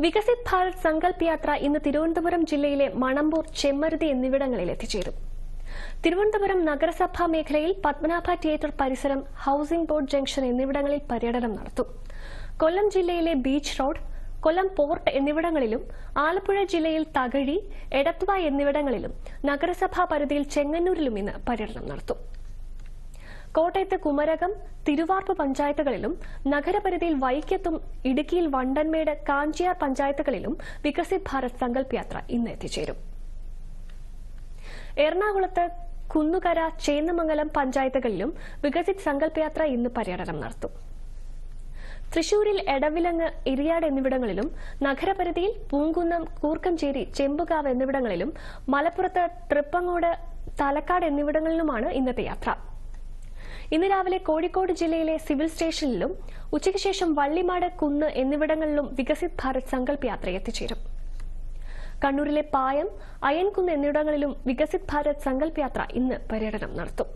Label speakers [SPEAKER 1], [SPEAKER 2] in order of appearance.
[SPEAKER 1] വികസിത് ഭാരത് സങ്കല്പ് യാത്ര ഇന്ന് തിരുവനന്തപുരം ജില്ലയിലെ മണമ്പൂർ ചെമ്മരുതി എന്നിവിടങ്ങളിൽ എത്തിച്ചേരും. തിരുവനന്തപുരം നഗരസഭാ മേഖലയിൽ പത്മനാഭ തിയേറ്റർ പരിസരം ഹൌസിംഗ് ബോർഡ് ജംഗ്ഷൻ എന്നിവിടങ്ങളിൽ പര്യടനം നടത്തും. കൊല്ലം ജില്ലയിലെ ബീച്ച് റോഡ് കൊല്ലം പോർട്ട് എന്നിവിടങ്ങളിലും ആലപ്പുഴ ജില്ലയിൽ തകഴി എടത്വ എന്നിവിടങ്ങളിലും നഗരസഭാ പരിധിയിൽ ചെങ്ങന്നൂരിലും ഇന്ന് പര്യടനം നടത്തും. കോട്ടയത്ത് കുമരകം തിരുവാർപ്പ് പഞ്ചായത്തുകളിലും നഗരപരിധിയിൽ വൈക്കത്തും ഇടുക്കിയിൽ വണ്ടൻമേട് കാഞ്ചിയാർ പഞ്ചായത്തുകളിലും വികസിത് ഭാരത് സങ്കല്പ് യാത്ര ഇന്ന് എത്തിച്ചേരും. എറണാകുളത്ത് കുന്നുകര ചേന്നമംഗലം പഞ്ചായത്തുകളിലും വികസിത് സങ്കല്പ് യാത്ര ഇന്ന് പര്യടനം നടത്തും. തൃശൂരിൽ എടവിലങ്ങ് ഇരിയാട് എന്നിവിടങ്ങളിലും നഗരപരിധിയിൽ പൂങ്കുന്നം കൂർക്കഞ്ചേരി ചെമ്പുകാവ് എന്നിവിടങ്ങളിലും മലപ്പുറത്ത് തൃപ്പങ്ങോട് തലക്കാട് എന്നിവിടങ്ങളിലുമാണ് ഇന്നത്തെ യാത്ര. ഇന്ന് രാവിലെ കോഴിക്കോട് ജില്ലയിലെ സിവിൽ സ്റ്റേഷനിലും ഉച്ചയ്ക്ക് ശേഷം വള്ളിമാട് കുന്ന് എന്നിവിടങ്ങളിലും വികസിത് ഭാരത് സങ്കല്പ് യാത്ര എത്തിച്ചേരും. കണ്ണൂരിലെ പായം അയൻകുന്ന് എന്നിവിടങ്ങളിലും വികസിത് ഭാരത് സങ്കല്പ് യാത്ര ഇന്ന് പര്യടനം നടത്തും.